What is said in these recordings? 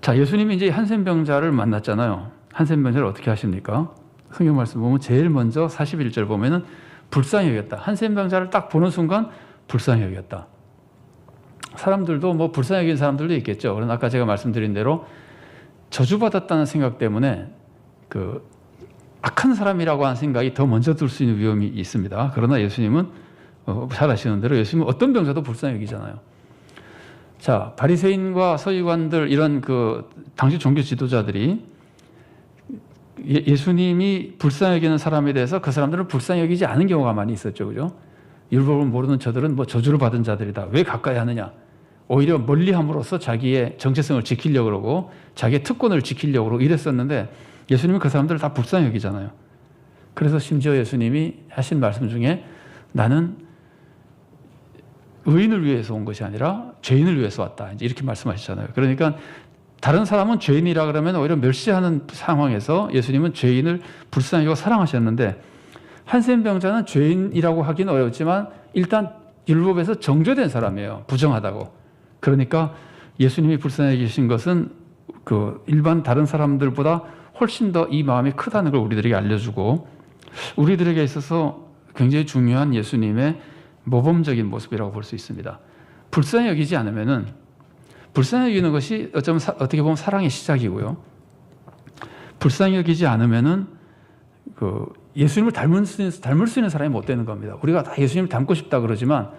자, 예수님이 이제 한센병자를 만났잖아요. 한센병자를 어떻게 하십니까? 성경 말씀 보면 제일 먼저 41절 보면은 불쌍히 여겼다. 한센병자를 딱 보는 순간 불쌍히 여겼다. 사람들도 뭐 불쌍히 여긴 사람들도 있겠죠. 그러나 아까 제가 말씀드린 대로 저주받았다는 생각 때문에 그 악한 사람이라고 하는 생각이 더 먼저 들 수 있는 위험이 있습니다. 그러나 예수님은 어, 잘 아시는 대로 예수님은 어떤 병자도 불쌍히 여기잖아요. 자, 바리새인과 서기관들 이런 그 당시 종교 지도자들이 예- 예수님이 불쌍히 여기는 사람에 대해서 그 사람들은 불쌍히 여기지 않은 경우가 많이 있었죠. 그죠? 율법을 모르는 저들은 뭐 저주를 받은 자들이다. 왜 가까이 하느냐? 오히려 멀리 함으로써 자기의 정체성을 지키려고 그러고 자기의 특권을 지키려고 그러고 이랬었는데 예수님은 그 사람들을 다 불쌍히 여기잖아요. 그래서 심지어 예수님이 하신 말씀 중에 나는 의인을 위해서 온 것이 아니라 죄인을 위해서 왔다. 이제 이렇게 말씀하시잖아요. 그러니까 다른 사람은 죄인이라 그러면 오히려 멸시하는 상황에서 예수님은 죄인을 불쌍히 사랑하셨는데 한센병자는 죄인이라고 하기는 어렵지만 일단 율법에서 정죄된 사람이에요. 부정하다고. 그러니까 예수님이 불쌍히 계신 것은 그 일반 다른 사람들보다 훨씬 더 이 마음이 크다는 걸 우리들에게 알려주고 우리들에게 있어서 굉장히 중요한 예수님의 모범적인 모습이라고 볼 수 있습니다. 불쌍히 여기지 않으면은 불쌍히 여기는 것이 어쩌면 사- 어떻게 보면 사랑의 시작이고요. 불쌍히 여기지 않으면은 그 예수님을 닮을 수 있는, 닮을 수 있는 사람이 못 되는 겁니다. 우리가 다 예수님을 닮고 싶다 그러지만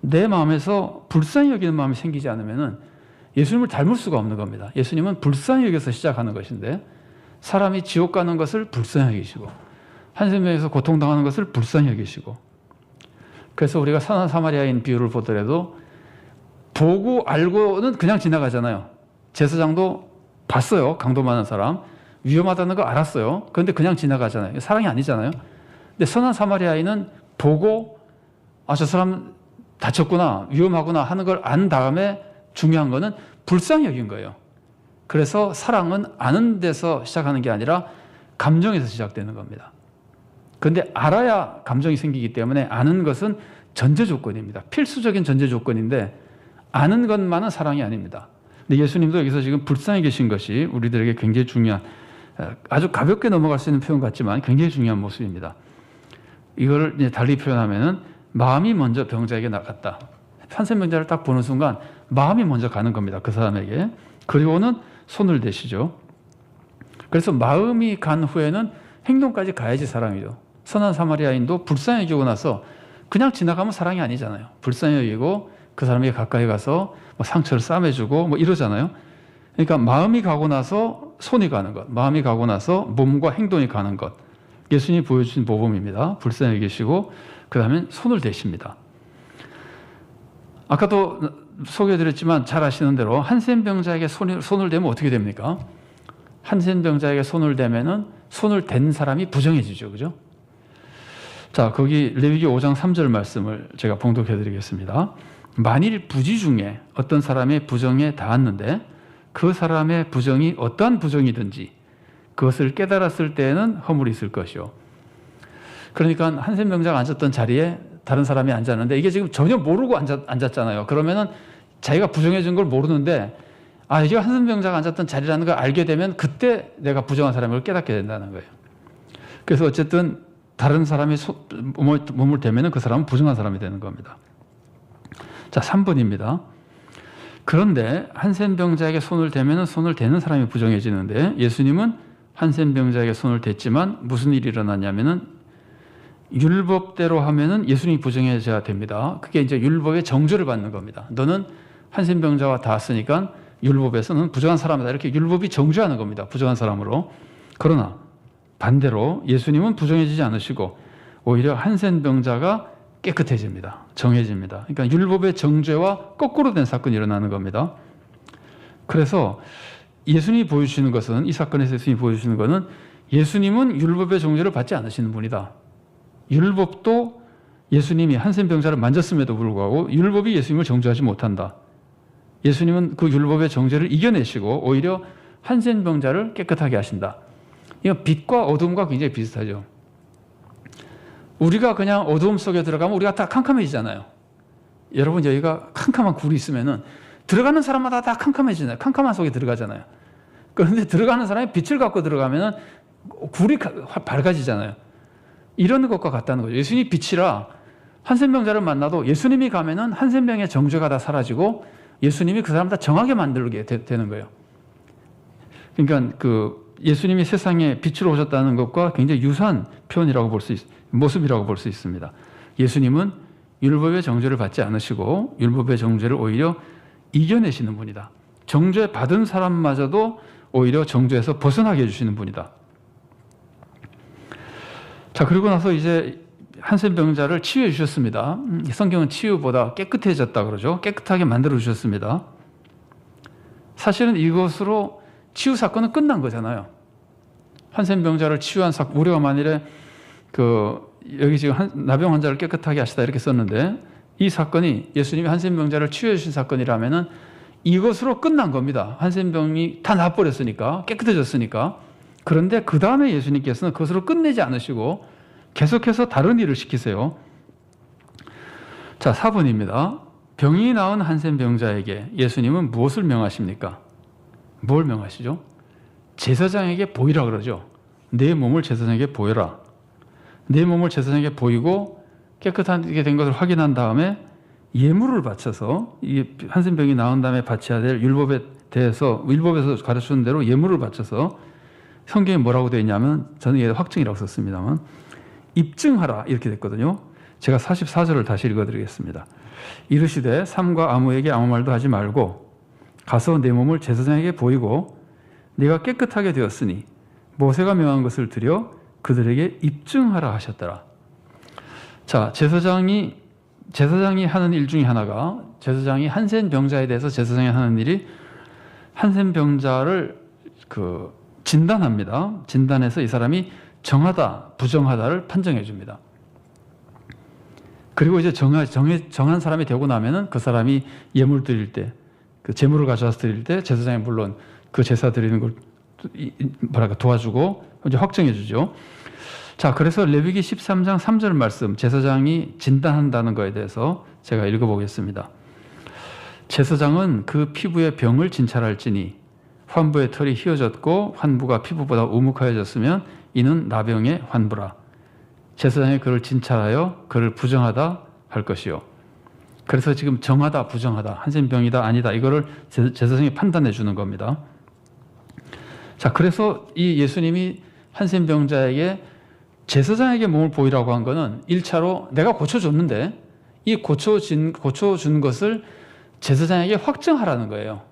내 마음에서 불쌍히 여기는 마음이 생기지 않으면은 예수님을 닮을 수가 없는 겁니다. 예수님은 불쌍히 여겨서 시작하는 것인데 사람이 지옥 가는 것을 불쌍히 여기시고 한생명에서 고통당하는 것을 불쌍히 여기시고 그래서 우리가 선한 사마리아인 비유를 보더라도 보고 알고는 그냥 지나가잖아요. 제사장도 봤어요. 강도 많은 사람. 위험하다는 거 알았어요. 그런데 그냥 지나가잖아요. 사랑이 아니잖아요. 근데 선한 사마리아인은 보고 아, 저 사람 다쳤구나, 위험하구나 하는 걸 안 다음에 중요한 거는 불쌍히 여긴 거예요. 그래서 사랑은 아는 데서 시작하는 게 아니라 감정에서 시작되는 겁니다. 그런데 알아야 감정이 생기기 때문에 아는 것은 전제 조건입니다. 필수적인 전제 조건인데 아는 것만은 사랑이 아닙니다. 근데 예수님도 여기서 지금 불쌍히 계신 것이 우리들에게 굉장히 중요한 어, 아주 가볍게 넘어갈 수 있는 표현 같지만 굉장히 중요한 모습입니다. 이걸 이제 달리 표현하면은 마음이 먼저 병자에게 나갔다. 한센병자를 딱 보는 순간 마음이 먼저 가는 겁니다. 그 사람에게. 그리고는 손을 대시죠. 그래서 마음이 간 후에는 행동까지 가야지 사랑이죠. 선한 사마리아인도 불쌍히 여기고 나서 그냥 지나가면 사랑이 아니잖아요. 불쌍히 여기고 그 사람에게 가까이 가서 뭐 상처를 싸매주고 뭐 이러잖아요. 그러니까 마음이 가고 나서 손이 가는 것, 마음이 가고 나서 몸과 행동이 가는 것. 예수님이 보여주신 모범입니다. 불쌍히 여기시고 그 다음에 손을 대십니다. 아까도 소개해드렸지만 잘 아시는 대로 한센병자에게 손을 대면 어떻게 됩니까? 한센병자에게 손을 대면은 손을 댄 사람이 부정해지죠. 그죠? 자, 거기 레위기 5장 3절 말씀을 제가 봉독해 드리겠습니다. 만일 부지 중에 어떤 사람의 부정에 닿았는데 그 사람의 부정이 어떠한 부정이든지 그것을 깨달았을 때에는 허물이 있을 것이요. 그러니까 한센병자가 앉았던 자리에 다른 사람이 앉았는데 이게 지금 전혀 모르고 앉았, 앉았잖아요. 그러면은 자기가 부정해진 걸 모르는데 아, 이게 한센병자가 앉았던 자리라는 걸 알게 되면 그때 내가 부정한 사람을 깨닫게 된다는 거예요. 그래서 어쨌든 다른 사람이 소, 몸을, 대면은 그 사람은 부정한 사람이 되는 겁니다. 자, 3번입니다. 그런데 한센병자에게 손을 대면은 손을 대는 사람이 부정해지는데 예수님은 한센병자에게 손을 댔지만 무슨 일이 일어났냐면은 율법대로 하면은 예수님이 부정해져야 됩니다. 그게 이제 율법의 정죄를 받는 겁니다. 너는 한센병자와 닿았으니까 율법에서는 부정한 사람이다. 이렇게 율법이 정죄하는 겁니다. 부정한 사람으로. 그러나 반대로 예수님은 부정해지지 않으시고 오히려 한센병자가 깨끗해집니다. 정해집니다. 그러니까 율법의 정죄와 거꾸로 된 사건이 일어나는 겁니다. 그래서 예수님이 보여주시는 것은 이 사건에서 예수님이 보여주시는 것은 예수님은 율법의 정죄를 받지 않으시는 분이다. 율법도 예수님이 한센병자를 만졌음에도 불구하고 율법이 예수님을 정죄하지 못한다. 예수님은 그 율법의 정죄를 이겨내시고 오히려 한센병자를 깨끗하게 하신다. 이건 빛과 어둠과 굉장히 비슷하죠. 우리가 그냥 어두움 속에 들어가면 우리가 다 캄캄해지잖아요. 여러분 여기가 캄캄한 굴이 있으면은 들어가는 사람마다 다 캄캄해지잖아요. 캄캄한 속에 들어가잖아요. 그런데 들어가는 사람이 빛을 갖고 들어가면은 굴이 가- 밝아지잖아요. 이런 것과 같다는 거죠. 예수님이 빛이라 한센병자를 만나도 예수님이 가면은 한센병의 정죄가 다 사라지고 예수님이 그 사람 다 정하게 만들게 되, 는 거예요. 그러니까 그 예수님이 세상에 빛으로 오셨다는 것과 굉장히 유사한 표현이라고 볼 수 있, 모습이라고 볼 수 있습니다. 예수님은 율법의 정죄를 받지 않으시고 율법의 정죄를 오히려 이겨내시는 분이다. 정죄 받은 사람마저도 오히려 정죄에서 벗어나게 해주시는 분이다. 자 그리고 나서 이제 한센 병자를 치유해 주셨습니다. 음, 성경은 치유보다 깨끗해졌다 그러죠. 깨끗하게 만들어 주셨습니다. 사실은 이것으로 치유 사건은 끝난 거잖아요. 한센 병자를 치유한 사건 우리가 만일에 그 여기 지금 한, 나병 환자를 깨끗하게 하시다 이렇게 썼는데 이 사건이 예수님이 한센 병자를 치유해 주신 사건이라면은 이것으로 끝난 겁니다. 한센 병이 다 나버렸으니까 깨끗해졌으니까 그런데 그 다음에 예수님께서는 그것으로 끝내지 않으시고 계속해서 다른 일을 시키세요. 자, 4번입니다. 병이 나은 한센 병자에게 예수님은 무엇을 명하십니까? 뭘 명하시죠? 제사장에게 보이라 그러죠. 내 몸을 제사장에게 보여라. 내 몸을 제사장에게 보이고 깨끗하게 된 것을 확인한 다음에 예물을 바쳐서 이 한센병이 나은 다음에 바쳐야 될 율법에 대해서 율법에서 가르치는 대로 예물을 바쳐서 성경에 뭐라고 되어 있냐면 저는 얘 확증이라고 썼습니다만 입증하라 이렇게 됐거든요. 제가 44절을 다시 읽어드리겠습니다. 이르시되 삼과 아무에게 아무 말도 하지 말고 가서 내 몸을 제사장에게 보이고 네가 깨끗하게 되었으니 모세가 명한 것을 드려 그들에게 입증하라 하셨더라. 자 제사장이 제사장이 하는 일 중에 하나가 제사장이 한센 병자에 대해서 제사장이 하는 일이 한센 병자를 그 진단합니다. 진단해서 이 사람이 정하다, 부정하다를 판정해 줍니다. 그리고 이제 정하, 정해, 정한 사람이 되고 나면은 그 사람이 예물 드릴 때, 그 제물을 가져와서 드릴 때 제사장이 물론 그 제사 드리는 걸 뭐랄까 도와주고 이제 확정해 주죠. 자, 그래서 레위기 13장 3절 말씀 제사장이 진단한다는 거에 대해서 제가 읽어 보겠습니다. 제사장은 그 피부의 병을 진찰할지니 환부의 털이 휘어졌고 환부가 피부보다 우묵하여졌으면 이는 나병의 환부라. 제사장이 그를 진찰하여 그를 부정하다 할 것이요. 그래서 지금 정하다 부정하다 한센병이다 아니다 이거를 제- 제사장이 판단해 주는 겁니다. 자 그래서 이 예수님이 한센병자에게 제사장에게 몸을 보이라고 한 거는 1차로 내가 고쳐줬는데 이 고쳐진 고쳐준 것을 제사장에게 확증하라는 거예요.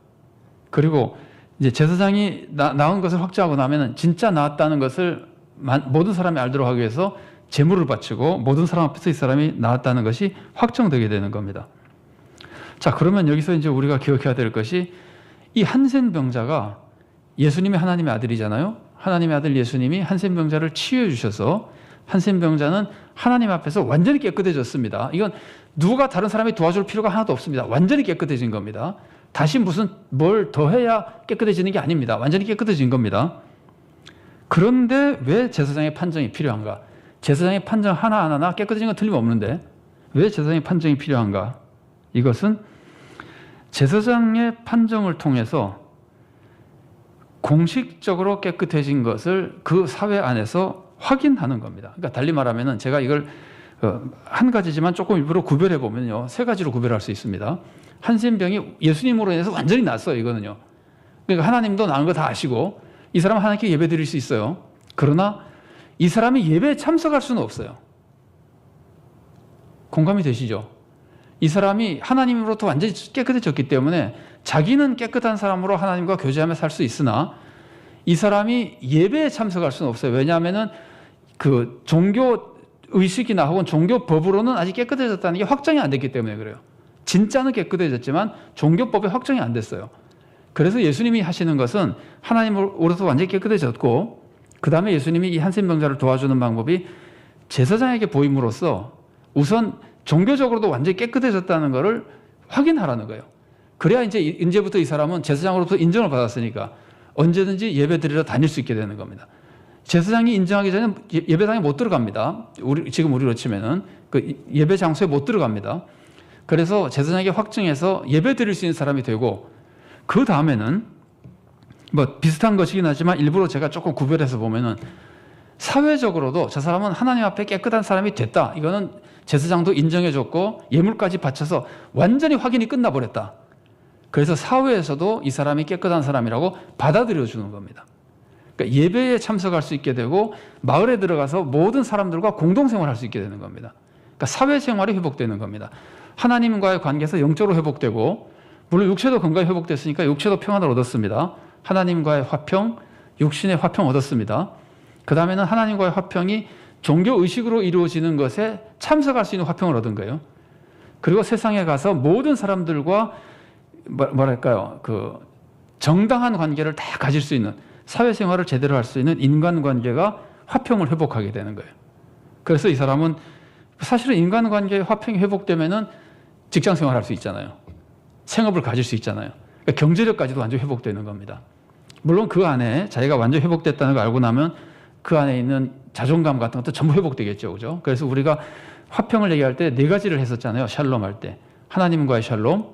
그리고 이제 제사장이 나, 나은 것을 확증하고 나면은 진짜 나았다는 것을 마- 모든 사람이 알도록 하기 위해서 제물을 바치고 모든 사람 앞에서 이 사람이 나았다는 것이 확정되게 되는 겁니다. 자, 그러면 여기서 이제 우리가 기억해야 될 것이 이 한센 병자가 예수님이 하나님의 아들이잖아요. 하나님의 아들 예수님이 한센 병자를 치유해 주셔서 한센 병자는 하나님 앞에서 완전히 깨끗해졌습니다. 이건 누가 다른 사람이 도와줄 필요가 하나도 없습니다. 완전히 깨끗해진 겁니다. 다시 무슨 뭘 더 해야 깨끗해지는 게 아닙니다. 완전히 깨끗해진 겁니다. 그런데 왜 제사장의 판정이 필요한가? 제사장의 판정 하나하나 깨끗해진 건 틀림없는데 왜 제사장의 판정이 필요한가? 이것은 제사장의 판정을 통해서 공식적으로 깨끗해진 것을 그 사회 안에서 확인하는 겁니다. 그러니까 달리 말하면은 제가 이걸 어, 한 가지지만 조금 일부러 구별해 보면요 세 가지로 구별할 수 있습니다. 한센병이 예수님으로 인해서 완전히 났어요. 이거는요. 그러니까 하나님도 나은 거 다 아시고 이 사람 하나님께 예배 드릴 수 있어요. 그러나 이 사람이 예배에 참석할 수는 없어요. 공감이 되시죠? 이 사람이 하나님으로부터 완전히 깨끗해졌기 때문에 자기는 깨끗한 사람으로 하나님과 교제하며 살 수 있으나 이 사람이 예배에 참석할 수는 없어요. 왜냐하면은 그 종교 의식이나 혹은 종교 법으로는 아직 깨끗해졌다는 게 확정이 안 됐기 때문에 그래요. 진짜는 깨끗해졌지만 종교법이 확정이 안 됐어요. 그래서 예수님이 하시는 것은 하나님으로서 완전히 깨끗해졌고 그 다음에 예수님이 이 한센병자를 도와주는 방법이 제사장에게 보임으로써 우선 종교적으로도 완전히 깨끗해졌다는 것을 확인하라는 거예요. 그래야 이제 이제부터 이 사람은 제사장으로부터 인정을 받았으니까 언제든지 예배 드리러 다닐 수 있게 되는 겁니다. 제사장이 인정하기 전에 예- 예배당에 못 들어갑니다. 우리 지금 우리로 치면은 그 예배 장소에 못 들어갑니다. 그래서 제사장에게 확증해서 예배 드릴 수 있는 사람이 되고 그 다음에는 뭐 비슷한 것이긴 하지만 일부러 제가 조금 구별해서 보면은 사회적으로도 저 사람은 하나님 앞에 깨끗한 사람이 됐다. 이거는 제사장도 인정해줬고 예물까지 바쳐서 완전히 확인이 끝나버렸다. 그래서 사회에서도 이 사람이 깨끗한 사람이라고 받아들여 주는 겁니다. 그러니까 예배에 참석할 수 있게 되고 마을에 들어가서 모든 사람들과 공동생활할 수 있게 되는 겁니다. 그러니까 사회생활이 회복되는 겁니다. 하나님과의 관계에서 영적으로 회복되고 물론 육체도 건강히 회복됐으니까 육체도 평안을 얻었습니다. 하나님과의 화평, 육신의 화평 얻었습니다. 그 다음에는 하나님과의 화평이 종교 의식으로 이루어지는 것에 참석할 수 있는 화평을 얻은 거예요. 그리고 세상에 가서 모든 사람들과 뭐- 뭐랄까요 그 정당한 관계를 다 가질 수 있는 사회생활을 제대로 할 수 있는 인간관계가 화평을 회복하게 되는 거예요. 그래서 이 사람은 사실은 인간관계의 화평이 회복되면은 직장생활 할 수 있잖아요. 생업을 가질 수 있잖아요. 그러니까 경제력까지도 완전 히 회복되는 겁니다. 물론 그 안에 자기가 완전 히 회복됐다는 걸 알고 나면 그 안에 있는 자존감 같은 것도 전부 회복되겠죠. 그죠? 그래서 우리가 화평을 얘기할 때 네 가지를 했었잖아요. 샬롬 할 때. 하나님과의 샬롬,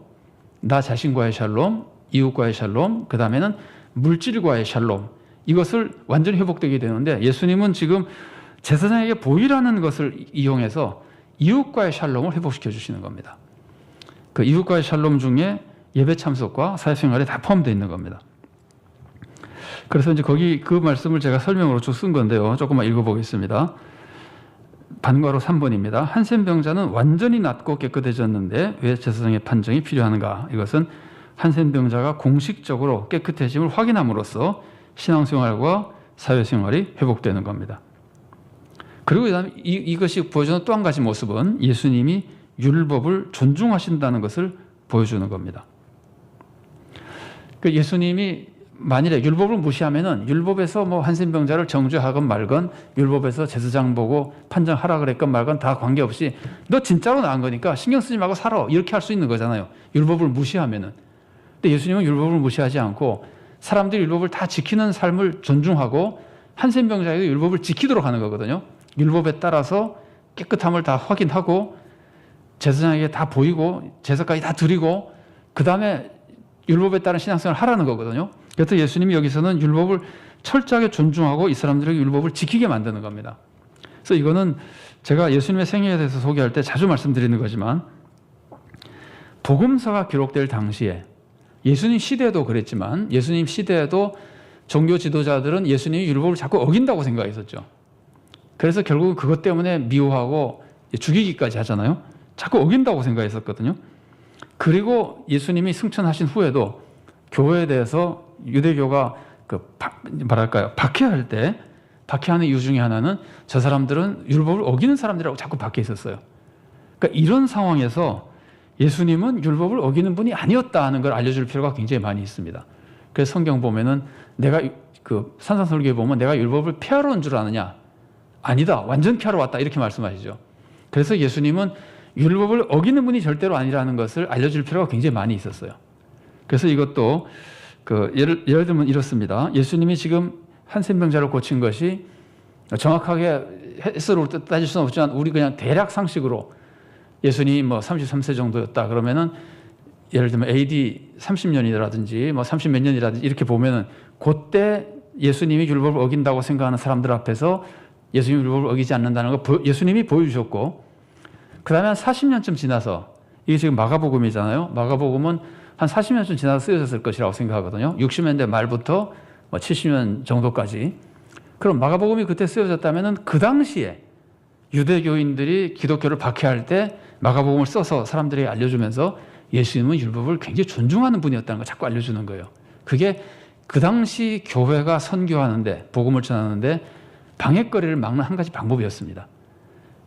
나 자신과의 샬롬, 이웃과의 샬롬, 그 다음에는 물질과의 샬롬. 이것을 완전히 회복되게 되는데 예수님은 지금 제사장에게 보이라는 것을 이용해서 이웃과의 샬롬을 회복시켜 주시는 겁니다. 그 이웃과의 샬롬 중에 예배 참석과 사회생활에 다 포함되어 있는 겁니다. 그래서 이제 거기 그 말씀을 제가 설명으로 쭉 쓴 건데요. 조금만 읽어보겠습니다. 반과로 3번입니다. 한센 병자는 완전히 낫고 깨끗해졌는데 왜 제사장의 판정이 필요한가? 이것은 한센 병자가 공식적으로 깨끗해짐을 확인함으로써 신앙생활과 사회생활이 회복되는 겁니다. 그리고 그다음에 이, 이것이 보여주는 또 한 가지 모습은 예수님이 율법을 존중하신다는 것을 보여주는 겁니다. 그 예수님이 만일에 율법을 무시하면은 율법에서 뭐 한센병자를 정죄하건 말건 율법에서 제사장 보고 판정하라 그랬건 말건 다 관계없이 너 진짜로 나은 거니까 신경 쓰지 말고 살아 이렇게 할 수 있는 거잖아요. 율법을 무시하면은. 근데 예수님은 율법을 무시하지 않고 사람들이 율법을 다 지키는 삶을 존중하고 한센병자에게 율법을 지키도록 하는 거거든요. 율법에 따라서 깨끗함을 다 확인하고 제사장에게 다 보이고 제사까지 다 드리고 그 다음에 율법에 따른 신앙생활을 하라는 거거든요. 그래서 예수님이 여기서는 율법을 철저하게 존중하고 이 사람들에게 율법을 지키게 만드는 겁니다. 그래서 이거는 제가 예수님의 생애에 대해서 소개할 때 자주 말씀드리는 거지만 복음서가 기록될 당시에 예수님 시대에도 그랬지만 예수님 시대에도 종교 지도자들은 예수님이 율법을 자꾸 어긴다고 생각했었죠. 그래서 결국 그것 때문에 미워하고 죽이기까지 하잖아요. 자꾸 어긴다고 생각했었거든요. 그리고 예수님이 승천하신 후에도 교회에 대해서 유대교가 그 바, 뭐랄까요 박해할 때 박해하는 이유 중에 하나는 저 사람들은 율법을 어기는 사람들이라고 자꾸 박해했었어요. 그러니까 이런 상황에서 예수님은 율법을 어기는 분이 아니었다 하는 걸 알려줄 필요가 굉장히 많이 있습니다. 그래서 성경 보면은 내가 그 산상설교에 보면 내가 율법을 폐하러 온 줄 아느냐? 아니다. 완전 폐하러 왔다. 이렇게 말씀하시죠. 그래서 예수님은 율법을 어기는 분이 절대로 아니라는 것을 알려줄 필요가 굉장히 많이 있었어요. 그래서 이것도 그 예를, 예를 들면 이렇습니다. 예수님이 지금 한센병자를 고친 것이 정확하게 횟수로 따질 수는 없지만 우리 그냥 대략 상식으로 예수님이 뭐 33세 정도였다 그러면은 예를 들면 AD 30년이라든지 뭐 30 몇 년이라든지 이렇게 보면은 그때 예수님이 율법을 어긴다고 생각하는 사람들 앞에서 예수님이 율법을 어기지 않는다는 거 예수님이 보여주셨고 그 다음에 한 40년쯤 지나서 이게 지금 마가복음이잖아요. 마가복음은 한 40년쯤 지나서 쓰여졌을 것이라고 생각하거든요. 60년대 말부터 뭐 70년 정도까지. 그럼 마가복음이 그때 쓰여졌다면 그 당시에 유대교인들이 기독교를 박해할 때 마가복음을 써서 사람들에게 알려주면서 예수님은 율법을 굉장히 존중하는 분이었다는 걸 자꾸 알려주는 거예요. 그게 그 당시 교회가 선교하는데 복음을 전하는데 방해거리를 막는 한 가지 방법이었습니다.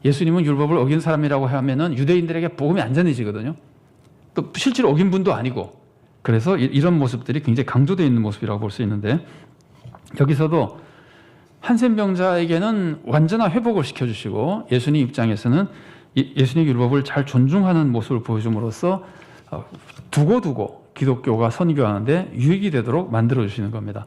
예수님은 율법을 어긴 사람이라고 하면은 유대인들에게 복음이 안전해지거든요. 또 실제로 어긴 분도 아니고 그래서 이런 모습들이 굉장히 강조되어 있는 모습이라고 볼 수 있는데 여기서도 한센 병자에게는 완전한 회복을 시켜주시고 예수님 입장에서는 예수님 율법을 잘 존중하는 모습을 보여줌으로써 두고두고 기독교가 선교하는데 유익이 되도록 만들어 주시는 겁니다.